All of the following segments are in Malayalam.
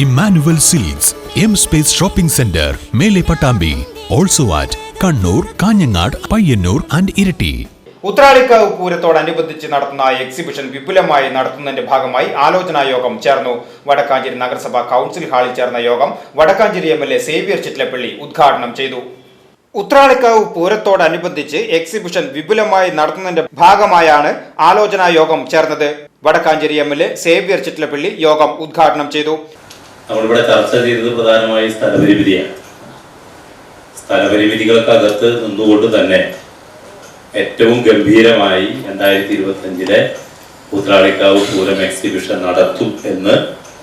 Emmanuel silks M space shopping centre മേലെ Pattambi also at Kannur Kanhangad Payyanur and Iritty. Uthralikkavu പൂരത്തോടനുബന്ധിച്ച് നടത്തുന്ന എക്സിബിഷൻ വിപുലമായി നടത്തുന്നതിന്റെ ഭാഗമായി ആലോചനാ യോഗം ചേർന്നു. വടക്കാഞ്ചേരി നഗരസഭ കൗൺസിൽ ഹാളിൽ ചേർന്ന യോഗം Wadakkanchery M L A Xavier Chittilappilly ഉദ്ഘാടനം ചെയ്തു. ഉത്രാളിക്കാവ് പൂരത്തോടനുബന്ധിച്ച് എക്സിബിഷൻ വിപുലമായി നടത്തുന്നതിന്റെ ഭാഗമായാണ് ആലോചനാ യോഗം ചേർന്നത്. Wadakkanchery M L A Xavier Chittilappilly യോഗം ഉദ്ഘാടനം ചെയ്തു. നമ്മളിവിടെ ചർച്ച ചെയ്തത് പ്രധാനമായി സ്ഥലപരിമിതിയാണ്. സ്ഥലപരിമിതികൾക്കകത്ത് നിന്നുകൊണ്ട് തന്നെ ഏറ്റവും ഗംഭീരമായി രണ്ടായിരത്തി ഇരുപത്തി അഞ്ചിലെ ഉത്രാളിക്കാവ് പൂരം എക്സിബിഷൻ നടത്തും എന്ന്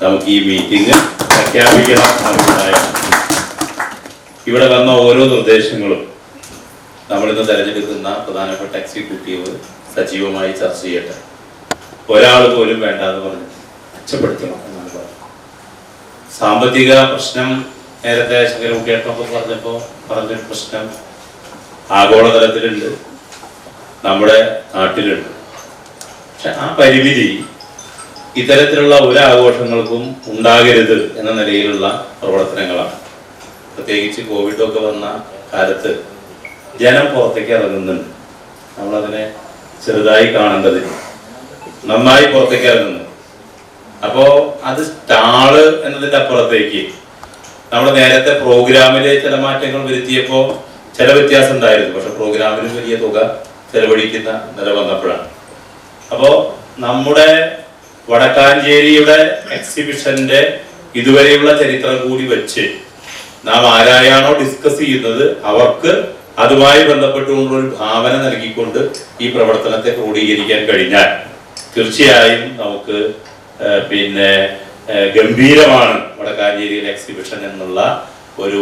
നമുക്ക് ഈ മീറ്റിംഗ് പ്രഖ്യാപിക്കണം അഭിപ്രായം. ഇവിടെ വന്ന ഓരോ നിർദ്ദേശങ്ങളും നമ്മളിന്ന് തെരഞ്ഞെടുക്കുന്ന പ്രധാനപ്പെട്ട എക്സിക്യൂട്ടീവ് സജീവമായി ചർച്ച ചെയ്യട്ടെ. ഒരാൾ പോലും വേണ്ടാന്ന് പറഞ്ഞു മെച്ചപ്പെടുത്തണം. സാമ്പത്തിക പ്രശ്നം നേരത്തെ ശങ്കരമുഖേട്ടൊക്കെ പറഞ്ഞപ്പോൾ പറഞ്ഞൊരു പ്രശ്നം ആഗോളതലത്തിലുണ്ട്. നമ്മുടെ നാട്ടിലുണ്ട്. പക്ഷെ ആ പരിമിതി ഇത്തരത്തിലുള്ള ഒരു ആഘോഷങ്ങൾക്കും ഉണ്ടാകരുത് എന്ന നിലയിലുള്ള പ്രവർത്തനങ്ങളാണ്. പ്രത്യേകിച്ച് കോവിഡൊക്കെ വന്ന കാലത്ത് ജനം പുറത്തേക്ക് ഇറങ്ങുന്നുണ്ട്. നമ്മളതിനെ ചെറുതായി കാണേണ്ടതില്ല. നന്നായി പുറത്തേക്ക് ഇറങ്ങുന്നു അപ്പോ അത് സ്റ്റാൾ എന്നതിന്റെ അപ്പുറത്തേക്ക്. നമ്മൾ നേരത്തെ പ്രോഗ്രാമിലെ ചില മാറ്റങ്ങൾ വരുത്തിയപ്പോ ചില വ്യത്യാസം ഉണ്ടായിരുന്നു. പക്ഷെ പ്രോഗ്രാമിന് വലിയ തുക ചെലവഴിക്കുന്ന നില വന്നപ്പോഴാണ്. അപ്പോ നമ്മുടെ വടക്കാഞ്ചേരിയുടെ എക്സിബിഷന്റെ ഇതുവരെയുള്ള ചരിത്രം കൂടി വെച്ച് നാം ആരായാണോ ഡിസ്കസ് ചെയ്യുന്നത് അവർക്ക് അതുമായി ബന്ധപ്പെട്ടുകൊണ്ടുള്ള ഒരു ഭാവന നൽകിക്കൊണ്ട് ഈ പ്രവർത്തനത്തെ ക്രോഡീകരിക്കാൻ കഴിഞ്ഞാൽ തീർച്ചയായും നമുക്ക് പിന്നെ ഗംഭീരമാണ് വടക്കാഞ്ചേരിയിലെ എക്സിബിഷൻ എന്നുള്ള ഒരു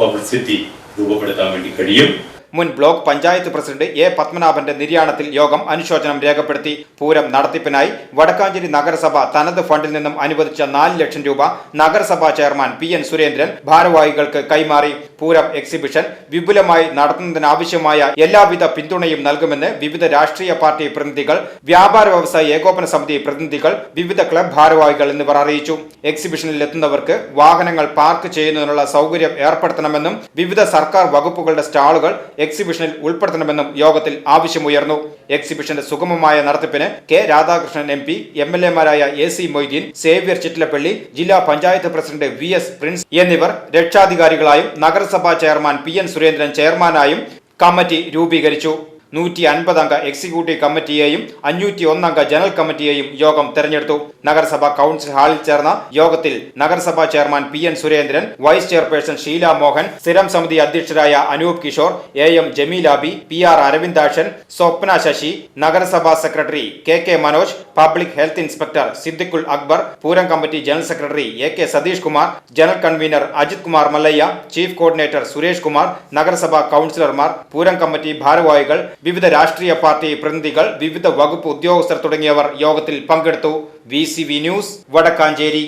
പബ്ലിസിറ്റി രൂപപ്പെടുത്താൻ വേണ്ടി കഴിയും. മുൻ ബ്ലോക്ക് പഞ്ചായത്ത് പ്രസിഡന്റ് എ പത്മനാഭന്റെ നിര്യാണത്തിൽ യോഗം അനുശോചനം രേഖപ്പെടുത്തി. പൂരം നടത്തിപ്പിനായി വടക്കാഞ്ചേരി നഗരസഭ തനത് ഫണ്ടിൽ നിന്നും അനുവദിച്ച നാല് ലക്ഷം രൂപ നഗരസഭാ ചെയർമാൻ പി എൻ സുരേന്ദ്രൻ ഭാരവാഹികൾക്ക് കൈമാറി. പൂരം എക്സിബിഷൻ വിപുലമായി നടത്തുന്നതിനാവശ്യമായ എല്ലാവിധ പിന്തുണയും നൽകുമെന്ന് വിവിധ രാഷ്ട്രീയ പാർട്ടി പ്രതിനിധികൾ വ്യാപാര വ്യവസായ ഏകോപന സമിതി പ്രതിനിധികൾ വിവിധ ക്ലബ് ഭാരവാഹികൾ എന്നിവർ അറിയിച്ചു. എക്സിബിഷനിൽ എത്തുന്നവർക്ക് വാഹനങ്ങൾ പാർക്ക് ചെയ്യുന്നതിനുള്ള സൗകര്യം ഏർപ്പെടുത്തണമെന്നും വിവിധ സർക്കാർ വകുപ്പുകളുടെ സ്റ്റാളുകൾ എക്സിബിഷനിൽ ഉൾപ്പെടുത്തണമെന്നും യോഗത്തിൽ ആവശ്യമുയർന്നു. എക്സിബിഷന്റെ സുഗമമായ നടത്തിപ്പിന് K Radhakrishnan M P M L എമാരായ A C Moideen Xavier Chittilappally ജില്ലാ panchayat president V S Prince എന്നിവർ രക്ഷാധികാരികളായും നഗരസഭാ ചെയർമാൻ പി എൻ സുരേന്ദ്രൻ ചെയർമാനായും കമ്മിറ്റി രൂപീകരിച്ചു. നൂറ്റി അൻപത് അംഗ എക്സിക്യൂട്ടീവ് കമ്മിറ്റിയെയും അഞ്ഞൂറ്റി ഒന്നംഗ ജനറൽ കമ്മിറ്റിയെയും യോഗം തെരഞ്ഞെടുത്തു. നഗരസഭ കൌൺസിൽ ഹാളിൽ ചേർന്ന യോഗത്തിൽ നഗരസഭാ chairman P N Surendran vice chairperson Sheela Mohan സ്ഥിരം സമിതി അധ്യക്ഷരായ Anoop Kishore A M Jameelabi P R Aravindakshan Swapna Sasi നഗരസഭാ secretary K K Manoj public health inspector Siddiqul Akbar Pooram committee general secretary A K Satheesh Kumar general convener Ajith Kumar Mallayya chief coordinator Suresh Kumar നഗരസഭാ കൌൺസിലർമാർ പൂരം കമ്മിറ്റി ഭാരവാഹികൾ വിവിധ രാഷ്ട്രീയ പാർട്ടി പ്രതിനിധികൾ വിവിധ വകുപ്പ് ഉദ്യോഗസ്ഥർ തുടങ്ങിയവർ യോഗത്തിൽ പങ്കെടുത്തു. V C V news Wadakkanchery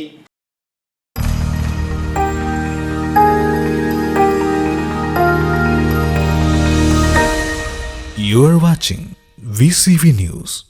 You are watching VCV News.